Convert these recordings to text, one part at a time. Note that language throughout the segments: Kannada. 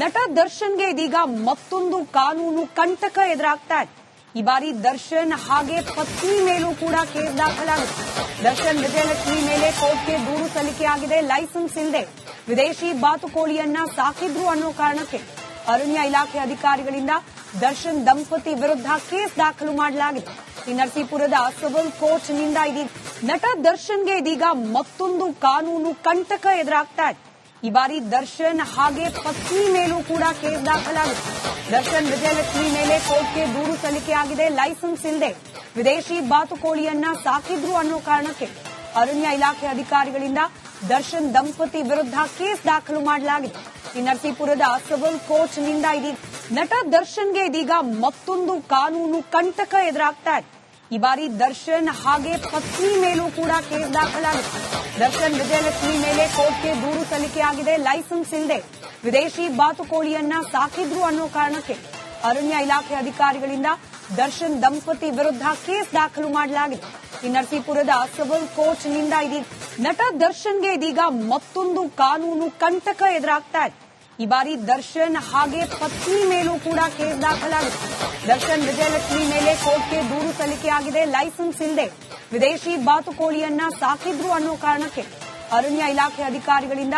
ನಟ ದರ್ಶನ್ಗೆ ಇದೀಗ ಮತ್ತೊಂದು ಕಾನೂನು ಕಂಟಕ ಎದುರಾಗ್ತಾ ಇದೆ. ಈ ಬಾರಿ ದರ್ಶನ್ ಹಾಗೆ ಪತ್ನಿ ಮೇಲೂ ಕೂಡ ಕೇಸ್ ದಾಖಲಾಗಿದೆ ದರ್ಶನ್ ವಿಜಯಲಕ್ಷ್ಮಿ ಮೇಲೆ ಕೋರ್ಟ್ಗೆ ದೂರು ಸಲ್ಲಿಕೆಯಾಗಿದೆ ಲೈಸೆನ್ಸ್ ಇಲ್ಲದೆ. ವಿದೇಶಿ ಬಾತುಕೋಳಿಯನ್ನ ಸಾಕಿದ್ರು ಅನ್ನೋ ಕಾರಣಕ್ಕೆ ಅರಣ್ಯ ಇಲಾಖೆ ಅಧಿಕಾರಿಗಳಿಂದ ದರ್ಶನ್ ದಂಪತಿ ವಿರುದ್ಧ ಕೇಸ್ ದಾಖಲು ಮಾಡಲಾಗಿದೆ. ಈ ನರಸೀಪುರದ ಸಿವಿಲ್ ಕೋರ್ಟ್ನಿಂದ ಇದೀಗ ನಟ ದರ್ಶನ್ಗೆ ಇದೀಗ ಮತ್ತೊಂದು ಕಾನೂನು ಕಂಟಕ ಎದುರಾಗ್ತಾ ಇದೆ. ಈ ಬಾರಿ ದರ್ಶನ್ ಹಾಗೆ ಪತ್ನಿ ಮೇಲೂ ಕೂಡ ಕೇಸ್ ದಾಖಲಾಗಿದೆ. ದರ್ಶನ್ ವಿಜಯಲಕ್ಷ್ಮಿ ಮೇಲೆ ಕೋರ್ಟ್ಗೆ ದೂರು ಸಲ್ಲಿಕೆಯಾಗಿದೆ ಲೈಸೆನ್ಸ್ ಇಲ್ಲದೆ ವಿದೇಶಿ ಬಾತುಕೋಳಿಯನ್ನ ಸಾಕಿದ್ರು ಅನ್ನೋ ಕಾರಣಕ್ಕೆ ಅರಣ್ಯ ಇಲಾಖೆ ಅಧಿಕಾರಿಗಳಿಂದ ದರ್ಶನ್ ದಂಪತಿ ವಿರುದ್ಧ ಕೇಸ್ ದಾಖಲು ಮಾಡಲಾಗಿದೆ. ಈ ನರಸೀಪುರದ ಸಿವಿಲ್ ಕೋರ್ಟ್ನಿಂದ ಇದೀಗ ನಟ ದರ್ಶನ್ಗೆ ಇದೀಗ ಮತ್ತೊಂದು ಕಾನೂನು ಕಂಟಕ ಎದುರಾಗ್ತಾ ಇದೆ. ಈ ಬಾರಿ ದರ್ಶನ್ ಹಾಗೆ ಪತ್ನಿ ಮೇಲೂ ಕೂಡ ಕೇಸ್ ದಾಖಲಾಗಿದೆ ದರ್ಶನ್ ವಿಜಯಲಕ್ಷ್ಮಿ ಮೇಲೆ ಕೋರ್ಟ್ಗೆ ದೂರು ಸಲ್ಲಿಕೆಯಾಗಿದೆ ಲೈಸೆನ್ಸ್ ಇಲ್ಲದೆ ವಿದೇಶಿ ಬಾತುಕೋಳಿಯನ್ನ ಸಾಕಿದ್ರು ಅನ್ನೋ ಕಾರಣಕ್ಕೆ ಅರಣ್ಯ ಇಲಾಖೆ ಅಧಿಕಾರಿಗಳಿಂದ ದರ್ಶನ್ ದಂಪತಿ ವಿರುದ್ಧ ಕೇಸ್ ದಾಖಲು ಮಾಡಲಾಗಿದೆ. ಈ ನರಸೀಪುರದ ಸಿವಿಲ್ ಕೋರ್ಟ್ನಿಂದ ಇದೀಗ ನಟ ದರ್ಶನ್ಗೆ ಇದೀಗ ಮತ್ತೊಂದು ಕಾನೂನು ಕಂಟಕ ಎದುರಾಗ್ತಾ ಇದೆ. ಈ ಬಾರಿ ದರ್ಶನ್ ಹಾಗೆ ಪತ್ನಿ ಮೇಲೂ ಕೂಡ ಕೇಸ್ ದಾಖಲಾಗಿದೆ ದರ್ಶನ್ ವಿಜಯಲಕ್ಷ್ಮಿ ಮೇಲೆ ಕೋರ್ಟ್ಗೆ ದೂರು ಸಲ್ಲಿಕೆಯಾಗಿದೆ ಲೈಸೆನ್ಸ್ ಇಲ್ಲದೆ ವಿದೇಶಿ ಬಾತುಕೋಳಿಯನ್ನ ಸಾಕಿದ್ರು ಅನ್ನೋ ಕಾರಣಕ್ಕೆ ಅರಣ್ಯ ಇಲಾಖೆ ಅಧಿಕಾರಿಗಳಿಂದ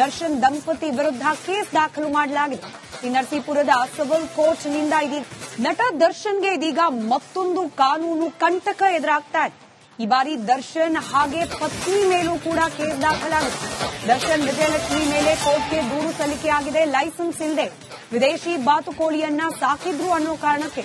ದರ್ಶನ್ ದಂಪತಿ ವಿರುದ್ಧ ಕೇಸ್ ದಾಖಲು ಮಾಡಲಾಗಿದೆ. ಈ ನರಸೀಪುರದ ಸಿವಿಲ್ ಕೋರ್ಟ್ನಿಂದ ಇದೀಗ ನಟ ದರ್ಶನ್ಗೆ ಇದೀಗ ಮತ್ತೊಂದು ಕಾನೂನು ಕಂಟಕ ಎದುರಾಗ್ತಾ ಇದೆ. ಈ ಬಾರಿ ದರ್ಶನ್ ಹಾಗೆ ಪತ್ನಿ ಮೇಲೂ ಕೂಡ ಕೇಸ್ ದಾಖಲಾಗಿದೆ ದರ್ಶನ್ ವಿಜಯಲಕ್ಷ್ಮಿ ಮೇಲೆ ಕೋರ್ಟ್ಗೆ ದೂರು ಸಲ್ಲಿಕೆಯಾಗಿದೆ ಲೈಸೆನ್ಸ್ ಇಲ್ಲದೆ ವಿದೇಶಿ ಬಾತುಕೋಳಿಯನ್ನ ಸಾಕಿದ್ರು ಅನ್ನೋ ಕಾರಣಕ್ಕೆ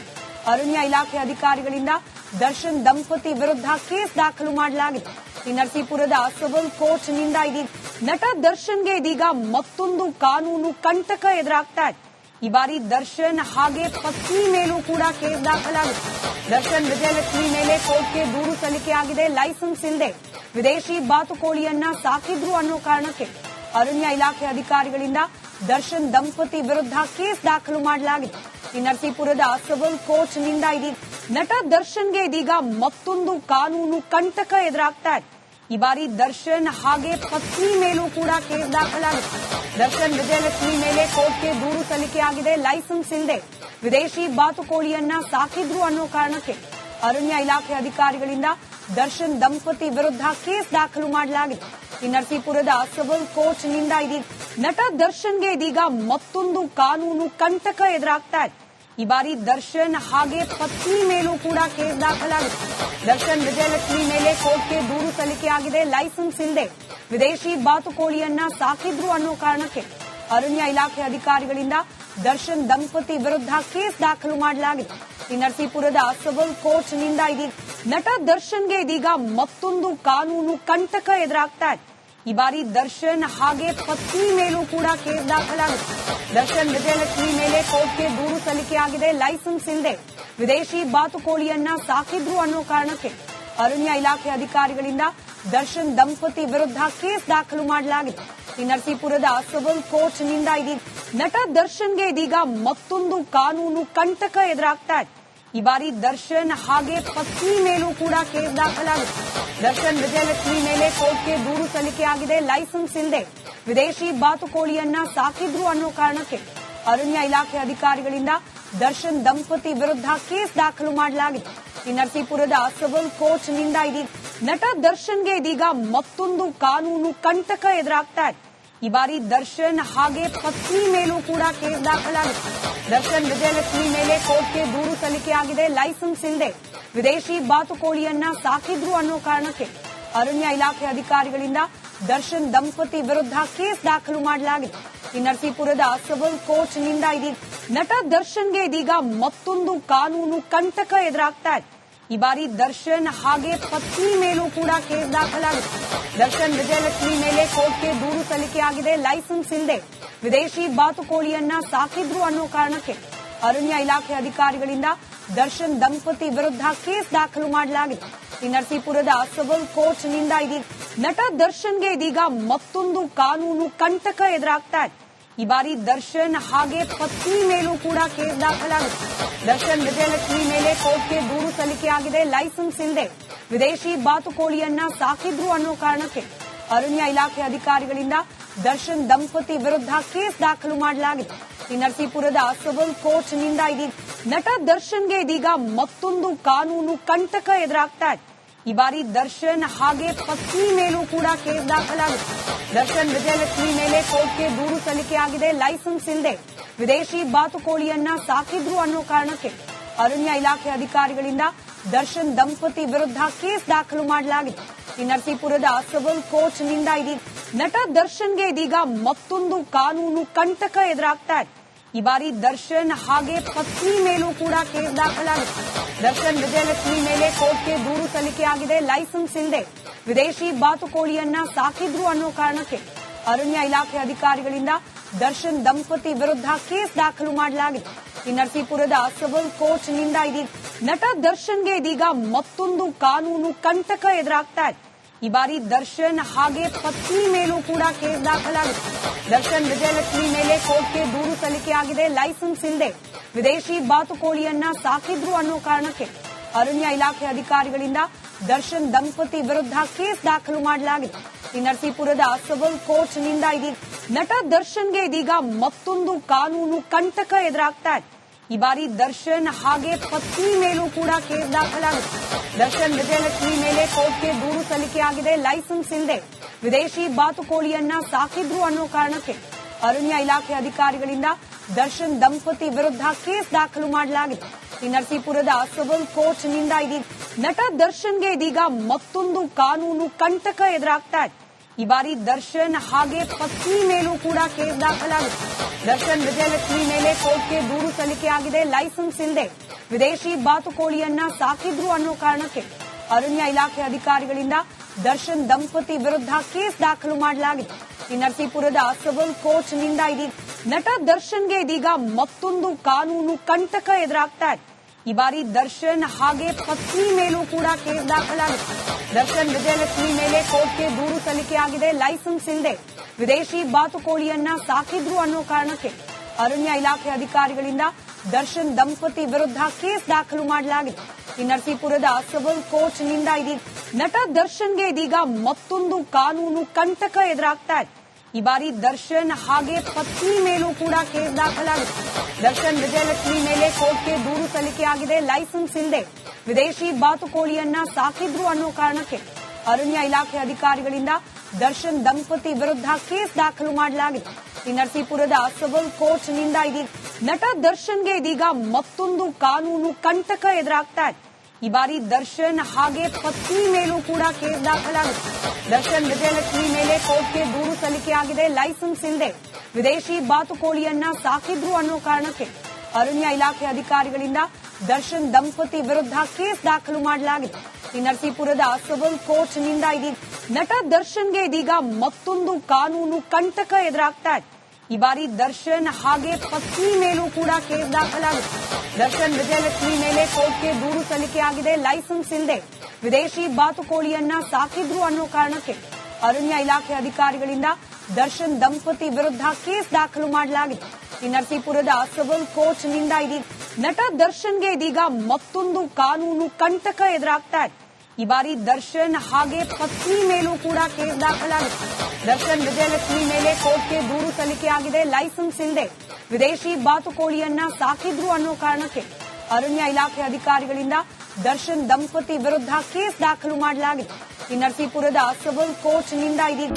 ಅರಣ್ಯ ಇಲಾಖೆ ಅಧಿಕಾರಿಗಳಿಂದ ದರ್ಶನ್ ದಂಪತಿ ವಿರುದ್ಧ ಕೇಸ್ ದಾಖಲು ಮಾಡಲಾಗಿದೆ. ಈ ನರಸೀಪುರದ ಸಿವಿಲ್ ಕೋರ್ಟ್ನಿಂದ ಇದೀಗ ನಟ ದರ್ಶನ್ಗೆ ಇದೀಗ ಮತ್ತೊಂದು ಕಾನೂನು ಕಂಟಕ ಎದುರಾಗ್ತಾ ಇದೆ. ಈ ಬಾರಿ ದರ್ಶನ್ ಹಾಗೆ ಪತ್ನಿ ಮೇಲೂ ಕೂಡ ಕೇಸ್ ದಾಖಲಾಗಿದೆ ದರ್ಶನ್ ವಿಜಯಲಕ್ಷ್ಮಿ ಮೇಲೆ ಕೋರ್ಟ್ಗೆ ದೂರು ಸಲ್ಲಿಕೆಯಾಗಿದೆ ಲೈಸೆನ್ಸ್ ಇಲ್ಲದೆ ವಿದೇಶಿ ಬಾತುಕೋಳಿಯನ್ನ ಸಾಕಿದ್ರು ಅನ್ನೋ ಕಾರಣಕ್ಕೆ ಅರಣ್ಯ ಇಲಾಖೆ ಅಧಿಕಾರಿಗಳಿಂದ ದರ್ಶನ್ ದಂಪತಿ ವಿರುದ್ಧ ಕೇಸ್ ದಾಖಲು ಮಾಡಲಾಗಿದೆ. ಈ ನರಸೀಪುರದ ಸಿವಿಲ್ ಕೋರ್ಟ್ನಿಂದ ಇದೀಗ ನಟ ದರ್ಶನ್ಗೆ ಇದೀಗ ಮತ್ತೊಂದು ಕಾನೂನು ಕಂಟಕ ಎದುರಾಗ್ತಾ ಇದೆ. ಈ ಬಾರಿ ದರ್ಶನ್ ಹಾಗೆ ಪತ್ನಿ ಮೇಲೂ ಕೂಡ ಕೇಸ್ ದಾಖಲಾಗಿದೆ ದರ್ಶನ್ ವಿಜಯಲಕ್ಷ್ಮಿ ಮೇಲೆ ಕೋರ್ಟ್ಗೆ ದೂರು ಸಲ್ಲಿಕೆಯಾಗಿದೆ ಲೈಸೆನ್ಸ್ ಇಲ್ಲದೆ ವಿದೇಶಿ ಬಾತುಕೋಳಿಯನ್ನ ಸಾಕಿದ್ರು ಅನ್ನೋ ಕಾರಣಕ್ಕೆ ಅರಣ್ಯ ಇಲಾಖೆ ಅಧಿಕಾರಿಗಳಿಂದ ದರ್ಶನ್ ದಂಪತಿ ವಿರುದ್ಧ ಕೇಸ್ ದಾಖಲು ಮಾಡಲಾಗಿದೆ. ಈ ನರಸೀಪುರದ ಸಿವಿಲ್ ಕೋರ್ಟ್ನಿಂದ ಇದೀಗ ನಟ ದರ್ಶನ್ಗೆ ಇದೀಗ ಮತ್ತೊಂದು ಕಾನೂನು ಕಂಟಕ ಎದುರಾಗ್ತಾ ಇದೆ. ಈ ಬಾರಿ ದರ್ಶನ್ ಹಾಗೆ ಪತ್ನಿ ಮೇಲೂ ಕೂಡ ಕೇಸ್ ದಾಖಲಾಗಿದೆ ದರ್ಶನ್ ವಿಜಯಲಕ್ಷ್ಮಿ ಮೇಲೆ ಕೋರ್ಟ್ಗೆ ದೂರು ಸಲ್ಲಿಕೆಯಾಗಿದೆ ಲೈಸೆನ್ಸ್ ಇಲ್ಲದೆ ವಿದೇಶಿ ಬಾತುಕೋಳಿಯನ್ನ ಸಾಕಿದ್ರು ಅನ್ನೋ ಕಾರಣಕ್ಕೆ ಅರಣ್ಯ ಇಲಾಖೆ ಅಧಿಕಾರಿಗಳಿಂದ ದರ್ಶನ್ ದಂಪತಿ ವಿರುದ್ಧ ಕೇಸ್ ದಾಖಲು ಮಾಡಲಾಗಿದೆ. ಈ ನರಸೀಪುರದ ಸಿವಿಲ್ ಕೋರ್ಟ್ನಿಂದ ಇದೀಗ ನಟ ದರ್ಶನ್ಗೆ ಇದೀಗ ಮತ್ತೊಂದು ಕಾನೂನು ಕಂಟಕ ಎದುರಾಗ್ತಾ ಇದೆ. ಈ ಬಾರಿ ದರ್ಶನ್ ಹಾಗೆ ಪತ್ನಿ ಮೇಲೂ ಕೂಡ ಕೇಸ್ ದಾಖಲಾಗಿದೆ ದರ್ಶನ್ ವಿಜಯಲಕ್ಷ್ಮಿ ಮೇಲೆ ಕೋರ್ಟ್ಗೆ ದೂರು ಸಲ್ಲಿಕೆಯಾಗಿದೆ ಲೈಸೆನ್ಸ್ ಇಲ್ಲದೆ ವಿದೇಶಿ ಬಾತುಕೋಳಿಯನ್ನ ಸಾಕಿದ್ರು ಅನ್ನೋ ಕಾರಣಕ್ಕೆ ಅರಣ್ಯ ಇಲಾಖೆ ಅಧಿಕಾರಿಗಳಿಂದ ದರ್ಶನ್ ದಂಪತಿ ವಿರುದ್ಧ ಕೇಸ್ ದಾಖಲು ಮಾಡಲಾಗಿದೆ. ಈ ನರಸೀಪುರದ ಸಿವಿಲ್ ಕೋರ್ಟ್ನಿಂದ ಇದೀಗ ನಟ ದರ್ಶನ್ಗೆ ಇದೀಗ ಮತ್ತೊಂದು ಕಾನೂನು ಕಂಟಕ ಎದುರಾಗ್ತಾ ಇದೆ. ಈ ಬಾರಿ ದರ್ಶನ್ ಹಾಗೆ ಪತ್ನಿ ಮೇಲೂ ಕೂಡ ಕೇಸ್ ದಾಖಲಾಗಿದೆ. ದರ್ಶನ್ ವಿಜಯಲಕ್ಷ್ಮಿ ಮೇಲೆ ಕೋರ್ಟ್ಗೆ ದೂರು ಸಲ್ಲಿಕೆಯಾಗಿದೆ ಲೈಸೆನ್ಸ್ ಇಲ್ಲದೆ ವಿದೇಶಿ ಬಾತುಕೋಳಿಯನ್ನ ಸಾಕಿದ್ರು ಅನ್ನೋ ಕಾರಣಕ್ಕೆ ಅರಣ್ಯ ಇಲಾಖೆ ಅಧಿಕಾರಿಗಳಿಂದ ದರ್ಶನ್ ದಂಪತಿ ವಿರುದ್ಧ ಕೇಸ್ ದಾಖಲು ಮಾಡಲಾಗಿದೆ. ಈ ನರಸೀಪುರದ ಸಿವಿಲ್ ಕೋರ್ಟ್ನಿಂದ ಇದೀಗ ನಟ ದರ್ಶನ್ಗೆ ಇದೀಗ ಮತ್ತೊಂದು ಕಾನೂನು ಕಂಟಕ ಎದುರಾಗ್ತಾ ಇದೆ. ಈ ಬಾರಿ ದರ್ಶನ್ ಹಾಗೆ ಪತ್ನಿ ಮೇಲೂ ಕೂಡ ಕೇಸ್ ದಾಖಲಾಗಿದೆ. ದರ್ಶನ್ ವಿಜಯಲಕ್ಷ್ಮಿ ಮೇಲೆ ಕೋರ್ಟ್ಗೆ ದೂರು ಸಲ್ಲಿಕೆಯಾಗಿದೆ ಲೈಸೆನ್ಸ್ ಇಲ್ಲದೆ ವಿದೇಶಿ ಬಾತುಕೋಳಿಯನ್ನ ಸಾಕಿದ್ರು ಅನ್ನೋ ಕಾರಣಕ್ಕೆ ಅರಣ್ಯ ಇಲಾಖೆ ಅಧಿಕಾರಿಗಳಿಂದ ದರ್ಶನ್ ದಂಪತಿ ವಿರುದ್ಧ ಕೇಸ್ ದಾಖಲು ಮಾಡಲಾಗಿದೆ. ಈ ನರಸೀಪುರದ ಸಿವಿಲ್ ಕೋರ್ಟ್ನಿಂದ ಇದೀಗ ನಟ ದರ್ಶನ್ಗೆ ಇದೀಗ ಮತ್ತೊಂದು ಕಾನೂನು ಕಂಟಕ ಎದುರಾಗ್ತಾ ಇದೆ. ಈ ಬಾರಿ ದರ್ಶನ್ ಹಾಗೆ ಪತ್ನಿ ಮೇಲೂ ಕೂಡ ಕೇಸ್ ದಾಖಲಾಗಿದೆ. ದರ್ಶನ್ ವಿಜಯಲಕ್ಷ್ಮಿ ಮೇಲೆ ಕೋರ್ಟ್ಗೆ ದೂರು ಸಲ್ಲಿಕೆಯಾಗಿದೆ ಲೈಸೆನ್ಸ್ ಇಲ್ಲದೆ ವಿದೇಶಿ ಬಾತುಕೋಳಿಯನ್ನ ಸಾಕಿದ್ರು ಅನ್ನೋ ಕಾರಣಕ್ಕೆ ಅರಣ್ಯ ಇಲಾಖೆ ಅಧಿಕಾರಿಗಳಿಂದ ದರ್ಶನ್ ದಂಪತಿ ವಿರುದ್ಧ ಕೇಸ್ ದಾಖಲು ಮಾಡಲಾಗಿದೆ. ಈ ನರಸೀಪುರದ ಸಿವಿಲ್ ಕೋರ್ಟ್ನಿಂದ ಇದೀಗ ನಟ ದರ್ಶನ್ಗೆ ಇದೀಗ ಮತ್ತೊಂದು ಕಾನೂನು ಕಂಟಕ ಎದುರಾಗ್ತಾ ಇದೆ. ಈ ಬಾರಿ ದರ್ಶನ್ ಹಾಗೆ ಪತ್ನಿ ಮೇಲೂ ಕೂಡ ಕೇಸ್ ದಾಖಲಾಗಿದೆ ದರ್ಶನ್ ವಿಜಯಲಕ್ಷ್ಮಿ ಮೇಲೆ ಕೋರ್ಟ್ಗೆ ದೂರು ಸಲ್ಲಿಕೆಯಾಗಿದೆ ಲೈಸೆನ್ಸ್ ಇಲ್ಲದೆ ವಿದೇಶಿ ಬಾತುಕೋಳಿಯನ್ನ ಸಾಕಿದ್ರು ಅನ್ನೋ ಕಾರಣಕ್ಕೆ ಅರಣ್ಯ ಇಲಾಖೆ ಅಧಿಕಾರಿಗಳಿಂದ ದರ್ಶನ್ ದಂಪತಿ ವಿರುದ್ಧ ಕೇಸ್ ದಾಖಲು ಮಾಡಲಾಗಿದೆ. ಈ ನರಸೀಪುರದ ಸಿವಿಲ್ ಕೋರ್ಟ್ನಿಂದ ಇದೀಗ ನಟ ದರ್ಶನ್ಗೆ ಇದೀಗ ಮತ್ತೊಂದು ಕಾನೂನು ಕಂಟಕ ಎದುರಾಗ್ತಾ ಇದೆ. ಈ ಬಾರಿ ದರ್ಶನ್ ಹಾಗೆ ಪತ್ನಿ ಮೇಲೂ ಕೂಡ ಕೇಸ್ ದಾಖಲಾಗಿದೆ ದರ್ಶನ್ ವಿಜಯಲಕ್ಷ್ಮಿ ಮೇಲೆ ಕೋರ್ಟ್ಗೆ ದೂರು ಸಲ್ಲಿಕೆಯಾಗಿದೆ ಲೈಸೆನ್ಸ್ ಇಲ್ಲದೆ ವಿದೇಶಿ ಬಾತುಕೋಳಿಯನ್ನ ಸಾಕಿದ್ರು ಅನ್ನೋ ಕಾರಣಕ್ಕೆ ಅರಣ್ಯ ಇಲಾಖೆ ಅಧಿಕಾರಿಗಳಿಂದ ದರ್ಶನ್ ದಂಪತಿ ವಿರುದ್ಧ ಕೇಸ್ ದಾಖಲು ಮಾಡಲಾಗಿದೆ. ಈ ನರಸೀಪುರದ ಸಿವಿಲ್ ಕೋರ್ಟ್ನಿಂದ ಇದೀಗ ನಟ ದರ್ಶನ್ಗೆ ಇದೀಗ ಮತ್ತೊಂದು ಕಾನೂನು ಕಂಟಕ ಎದುರಾಗ್ತಾ ಇದೆ. ಈ ಬಾರಿ ದರ್ಶನ್ ಹಾಗೆ ಪತ್ನಿ ಮೇಲೂ ಕೂಡ ಕೇಸ್ ದಾಖಲಾಗಿದೆ ದರ್ಶನ್ ವಿಜಯಲಕ್ಷ್ಮಿ ಮೇಲೆ ಕೋರ್ಟ್ಗೆ ದೂರು ಸಲ್ಲಿಕೆಯಾಗಿದೆ ಲೈಸೆನ್ಸ್ ಇಲ್ಲದೆ ವಿದೇಶಿ ಬಾತುಕೋಳಿಯನ್ನ ಸಾಕಿದ್ರು ಅನ್ನೋ ಕಾರಣಕ್ಕೆ ಅರಣ್ಯ ಇಲಾಖೆ ಅಧಿಕಾರಿಗಳಿಂದ ದರ್ಶನ್ ದಂಪತಿ ವಿರುದ್ಧ ಕೇಸ್ ದಾಖಲು ಮಾಡಲಾಗಿದೆ. ಈ ನರಸೀಪುರದ ಸಿವಿಲ್ ಕೋರ್ಟ್ನಿಂದ ಇದೀಗ ನಟ ದರ್ಶನ್ಗೆ ಇದೀಗ ಮತ್ತೊಂದು ಕಾನೂನು ಕಂಟಕ ಎದುರಾಗ್ತಾ ಇದೆ. ಈ ಬಾರಿ ದರ್ಶನ್ ಹಾಗೆ ಪತ್ನಿ ಮೇಲೂ ಕೂಡ ಕೇಸ್ ದಾಖಲಾಗಿದೆ. ದರ್ಶನ್ ವಿಜಯಲಕ್ಷ್ಮಿ ಮೇಲೆ ಕೋರ್ಟ್ಗೆ ದೂರು ಸಲ್ಲಿಕೆಯಾಗಿದೆ ಲೈಸೆನ್ಸ್ ಇಲ್ಲದೆ ವಿದೇಶಿ ಬಾತುಕೋಳಿಯನ್ನ ಸಾಕಿದ್ರು ಅನ್ನೋ ಕಾರಣಕ್ಕೆ ಅರಣ್ಯ ಇಲಾಖೆ ಅಧಿಕಾರಿಗಳಿಂದ ದರ್ಶನ್ ದಂಪತಿ ವಿರುದ್ಧ ಕೇಸ್ ದಾಖಲು ಮಾಡಲಾಗಿದೆ. ಈ ನರಸೀಪುರದ ಸಿವಿಲ್ ಕೋರ್ಟ್ನಿಂದ ಇದೀಗ ನಟ ದರ್ಶನ್ಗೆ ಇದೀಗ ಮತ್ತೊಂದು ಕಾನೂನು ಕಂಟಕ ಎದುರಾಗ್ತಾ ಇದೆ. ಈ ಬಾರಿ ದರ್ಶನ್ ಹಾಗೆ ಪತ್ನಿ ಮೇಲೂ ಕೂಡ ಕೇಸ್ ದಾಖಲಾಗಿದೆ. ದರ್ಶನ್ ವಿಜಯಲಕ್ಷ್ಮಿ ಮೇಲೆ ಕೋರ್ಟ್ಗೆ ದೂರು ಸಲ್ಲಿಕೆಯಾಗಿದೆ ಲೈಸೆನ್ಸ್ ಇಲ್ಲದೆ ವಿದೇಶಿ ಬಾತುಕೋಳಿಯನ್ನ ಸಾಕಿದ್ರು ಅನ್ನೋ ಕಾರಣಕ್ಕೆ ಅರಣ್ಯ ಇಲಾಖೆ ಅಧಿಕಾರಿಗಳಿಂದ ದರ್ಶನ್ ದಂಪತಿ ವಿರುದ್ಧ ಕೇಸ್ ದಾಖಲು ಮಾಡಲಾಗಿದೆ. ಈ ನರಸೀಪುರದ ಸಿವಿಲ್ ಕೋರ್ಟ್ನಿಂದ ಇದೀಗ ನಟ ದರ್ಶನ್ಗೆ ಇದೀಗ ಮತ್ತೊಂದು ಕಾನೂನು ಕಂಟಕ ಎದುರಾಗ್ತಾ ಇದೆ. ಈ ಬಾರಿ ದರ್ಶನ್ ಹಾಗೆ ಪತ್ನಿ ಮೇಲೂ ಕೂಡ ಕೇಸ್ ದಾಖಲಾಗಿದೆ ದರ್ಶನ್ ವಿಜಯಲಕ್ಷ್ಮಿ ಮೇಲೆ ಕೋರ್ಟ್ಗೆ ದೂರು ಸಲ್ಲಿಕೆಯಾಗಿದೆ ಲೈಸೆನ್ಸ್ ಇಲ್ಲದೆ. ವಿದೇಶಿ ಬಾತುಕೋಳಿಯನ್ನ ಸಾಕಿದ್ರು ಅನ್ನೋ ಕಾರಣಕ್ಕೆ ಅರಣ್ಯ ಇಲಾಖೆ ಅಧಿಕಾರಿಗಳಿಂದ ದರ್ಶನ್ ದಂಪತಿ ವಿರುದ್ಧ ಕೇಸ್ ದಾಖಲು ಮಾಡಲಾಗಿದೆ. ಈ ನರಸೀಪುರದ ಸಿವಿಲ್ ಕೋರ್ಟ್ನಿಂದ ಇದೀಗ ನಟ ದರ್ಶನ್ಗೆ ಇದೀಗ ಮತ್ತೊಂದು ಕಾನೂನು ಕಂಟಕ ಎದುರಾಗ್ತಾ ಇದೆ. ಈ ಬಾರಿ ದರ್ಶನ್ ಹಾಗೆ ಪತ್ನಿ ಮೇಲೂ ಕೂಡ ಕೇಸ್ ದಾಖಲಾಗಿದೆ ದರ್ಶನ್ ವಿಜಯಲಕ್ಷ್ಮಿ ಮೇಲೆ ಕೋರ್ಟ್ಗೆ ದೂರು ಸಲ್ಲಿಕೆಯಾಗಿದೆ ಲೈಸೆನ್ಸ್ ಇಲ್ಲದೆ. ವಿದೇಶಿ ಬಾತುಕೋಳಿಯನ್ನ ಸಾಕಿದ್ರು ಅನ್ನೋ ಕಾರಣಕ್ಕೆ ಅರಣ್ಯ ಇಲಾಖೆ ಅಧಿಕಾರಿಗಳಿಂದ ದರ್ಶನ್ ದಂಪತಿ ವಿರುದ್ಧ ಕೇಸ್ ದಾಖಲು ಮಾಡಲಾಗಿದೆ. ಈ ನರಸೀಪುರದ ಸಿವಿಲ್ ಕೋರ್ಟ್ನಿಂದ ಇದೀಗ ನಟ ದರ್ಶನ್ಗೆ ಇದೀಗ ಮತ್ತೊಂದು ಕಾನೂನು ಕಂಟಕ ಎದುರಾಗ್ತಾ ಇದೆ. ಈ ಬಾರಿ ದರ್ಶನ್ ಹಾಗೆ ಪತ್ನಿ ಮೇಲೂ ಕೂಡ ಕೇಸ್ ದಾಖಲಾಗಿದೆ. ದರ್ಶನ್ ವಿಜಯಲಕ್ಷ್ಮಿ ಮೇಲೆ ಕೋರ್ಟ್ಗೆ ದೂರು ಸಲ್ಲಿಕೆಯಾಗಿದೆ ಲೈಸೆನ್ಸ್ ಇಲ್ಲದೆ ವಿದೇಶಿ ಬಾತುಕೋಳಿಯನ್ನ ಸಾಕಿದ್ರು ಅನ್ನೋ ಕಾರಣಕ್ಕೆ ಅರಣ್ಯ ಇಲಾಖೆ ಅಧಿಕಾರಿಗಳಿಂದ ದರ್ಶನ್ ದಂಪತಿ ವಿರುದ್ಧ ಕೇಸ್ ದಾಖಲು ಮಾಡಲಾಗಿದೆ. ಈ ನರಸೀಪುರದ ಸಿವಿಲ್ ಕೋರ್ಟ್ನಿಂದ ಇದೀಗ ನಟ ದರ್ಶನ್ಗೆ ಇದೀಗ ಮತ್ತೊಂದು ಕಾನೂನು ಕಂಟಕ ಎದುರಾಗ್ತಾ ಇದೆ. ಈ ಬಾರಿ ದರ್ಶನ್ ಹಾಗೆ ಪತ್ನಿ ಮೇಲೂ ಕೂಡ ಕೇಸ್ ದಾಖಲಾಗಿದೆ ದರ್ಶನ್ ವಿಜಯಲಕ್ಷ್ಮಿ ಮೇಲೆ ಕೋರ್ಟ್ಗೆ ದೂರು ಸಲ್ಲಿಕೆಯಾಗಿದೆ ಲೈಸೆನ್ಸ್ ಇಲ್ಲದೆ ವಿದೇಶಿ ಬಾತುಕೋಳಿಯನ್ನ ಸಾಕಿದ್ರು ಅನ್ನೋ ಕಾರಣಕ್ಕೆ ಅರಣ್ಯ ಇಲಾಖೆ ಅಧಿಕಾರಿಗಳಿಂದ ದರ್ಶನ್ ದಂಪತಿ ವಿರುದ್ಧ ಕೇಸ್ ದಾಖಲು ಮಾಡಲಾಗಿದೆ. ಈ ನರಸೀಪುರದ ಸಿವಿಲ್ ಕೋರ್ಟ್ನಿಂದ ಇದೀಗ ನಟ ದರ್ಶನ್ಗೆ ಇದೀಗ ಮತ್ತೊಂದು ಕಾನೂನು ಕಂಟಕ ಎದುರಾಗ್ತಾ ಇದೆ. ಈ ಬಾರಿ ದರ್ಶನ್ ಹಾಗೆ ಪತ್ನಿ ಮೇಲೂ ಕೂಡ ಕೇಸ್ ದಾಖಲಾಗಿದೆ. ದರ್ಶನ್ ವಿಜಯಲಕ್ಷ್ಮಿ ಮೇಲೆ ಕೋರ್ಟ್ಗೆ ದೂರು ಸಲ್ಲಿಕೆಯಾಗಿದೆ ಲೈಸೆನ್ಸ್ ಇಲ್ಲದೆ ವಿದೇಶಿ ಬಾತುಕೋಳಿಯನ್ನ ಸಾಕಿದ್ರು ಅನ್ನೋ ಕಾರಣಕ್ಕೆ ಅರಣ್ಯ ಇಲಾಖೆ ಅಧಿಕಾರಿಗಳಿಂದ ದರ್ಶನ್ ದಂಪತಿ ವಿರುದ್ಧ ಕೇಸ್ ದಾಖಲು ಮಾಡಲಾಗಿದೆ. ಈ ನರಸೀಪುರದ ಸಿವಿಲ್ ಕೋರ್ಟ್ನಿಂದ ಇದೀಗ ನಟ ದರ್ಶನ್ಗೆ ಇದೀಗ ಮತ್ತೊಂದು ಕಾನೂನು ಕಂಟಕ ಎದುರಾಗ್ತಾ ಇದೆ. ಈ ಬಾರಿ ದರ್ಶನ್ ಹಾಗೆ ಪತ್ನಿ ಮೇಲೂ ಕೂಡ ಕೇಸ್ ದಾಖಲಾಗಿದೆ. ದರ್ಶನ್ ವಿಜಯಲಕ್ಷ್ಮಿ ಮೇಲೆ ಕೋರ್ಟ್ಗೆ ದೂರು ಸಲ್ಲಿಕೆಯಾಗಿದೆ. ಲೈಸೆನ್ಸ್ ಇಲ್ಲದೆ ವಿದೇಶಿ ಬಾತುಕೋಳಿಯನ್ನ ಸಾಕಿದ್ರು ಅನ್ನೋ ಕಾರಣಕ್ಕೆ ಅರಣ್ಯ ಇಲಾಖೆ ಅಧಿಕಾರಿಗಳಿಂದ ದರ್ಶನ್ ದಂಪತಿ ವಿರುದ್ಧ ಕೇಸ್ ದಾಖಲು ಮಾಡಲಾಗಿದೆ. ಈ ನರಸೀಪುರದ ಸಿವಿಲ್ ಕೋರ್ಟ್ನಿಂದ ಇದೀಗ